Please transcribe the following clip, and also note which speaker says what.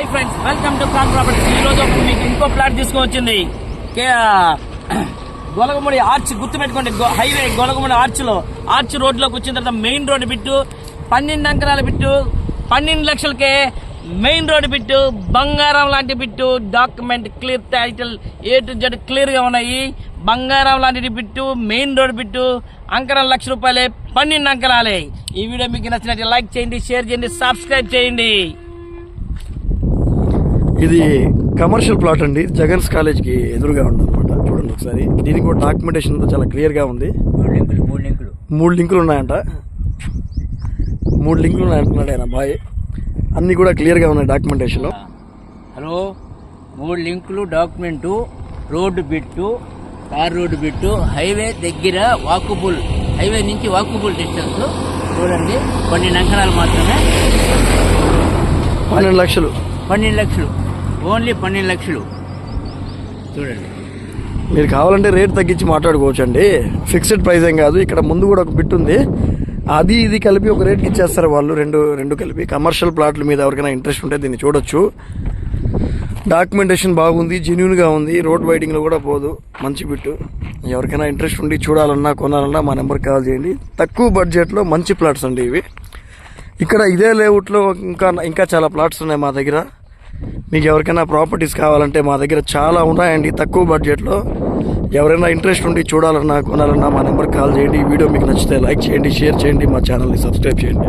Speaker 1: Hi friends welcome to plan properties ఈ రోజు మీకు ఇంకో ప్లాట్ తీసుకొచ్చింది గొలగముడి ఆర్చ్ గుర్తుపెట్టుకోండి. హైవే గొలగముడి ఆర్చ్లో. ఆర్చ్ రోడ్లోకి వచ్చిన తర్వాత మెయిన్ రోడ్డు బిట్టు పన్నెండు అంకరాల బిట్టు పన్నెండు లక్షలకే మెయిన్ రోడ్ బిట్టు బంగారం లాంటి bit document clear title A to Z క్లియర్గా ఉన్నాయి. బంగారం లాంటి బిట్టు మెయిన్ రోడ్ బిట్టు అంకరం లక్ష రూపాయలే పన్నెండు అంకరాలే ఈ వీడియో మీకు నచ్చినట్టు లైక్ చేయండి షేర్ చేయండి సబ్స్క్రైబ్ చేయండి.
Speaker 2: ఇది కమర్షియల్ ప్లాట్ అండి. జగన్స్ కాలేజ్కి ఎదురుగా ఉంది అనమాట చూడండి ఒకసారి. దీనికి కూడా డాక్యుమెంటేషన్ అంతా చాలా క్లియర్గా ఉంది. మూడు లింకులు ఉన్నాయంట. మూడు లింకులు ఉన్నాయంటున్నాడు ఆయన బాయ్. అన్నీ కూడా క్లియర్గా ఉన్నాయి డాక్యుమెంటేషన్
Speaker 1: హలో? మూడు లింకులు document road bit car road bit highway దగ్గర వాకుబుల్ హైవే నుంచి వాకుబుల్ డిస్టెన్స్. చూడండి. పన్నెండు అంకణాలు మాత్రమే.
Speaker 2: పన్నెండు లక్షలు.
Speaker 1: పన్నెండు లక్షలు. ఓన్లీ పన్నెండు లక్షలు. చూడండి.
Speaker 2: మీరు కావాలంటే రేట్ తగ్గించి మాట్లాడుకోవచ్చు అండి ఫిక్స్డ్ ప్రైస్ ఏం కాదు ఇక్కడ ముందు కూడా ఒక బిట్ ఉంది. అది ఇది కలిపి ఒక రేట్కి ఇచ్చేస్తారు వాళ్ళు రెండు రెండు కలిపి. కమర్షియల్ ప్లాట్ల మీద ఎవరికైనా ఇంట్రెస్ట్ ఉంటే దీన్ని చూడొచ్చు. డాక్యుమెంటేషన్ బాగుంది జెన్యున్గా ఉంది. రోడ్ వైడింగ్లో కూడా పోదు. మంచి బిట్టు ఎవరికైనా ఇంట్రెస్ట్ ఉండి చూడాలన్నా కొనాలన్నా మా నెంబర్కి కాల్ చేయండి. తక్కువ బడ్జెట్లో మంచి ప్లాట్స్ అండి ఇవి. ఇక్కడ ఇదే లేఅవుట్లో ఇంకా ఇంకా చాలా ప్లాట్స్ ఉన్నాయి మా దగ్గర. మీకు ఎవరికైనా ప్రాపర్టీస్ కావాలంటే మా దగ్గర చాలా ఉన్నాయండి తక్కువ బడ్జెట్లో. ఎవరైనా ఇంట్రెస్ట్ ఉండి చూడాలన్నా కొనాలన్నా మా నెంబర్కి కాల్ చేయండి. ఈ వీడియో మీకు నచ్చితే లైక్ చేయండి షేర్ చేయండి మా ఛానల్ని సబ్స్క్రైబ్ చేయండి.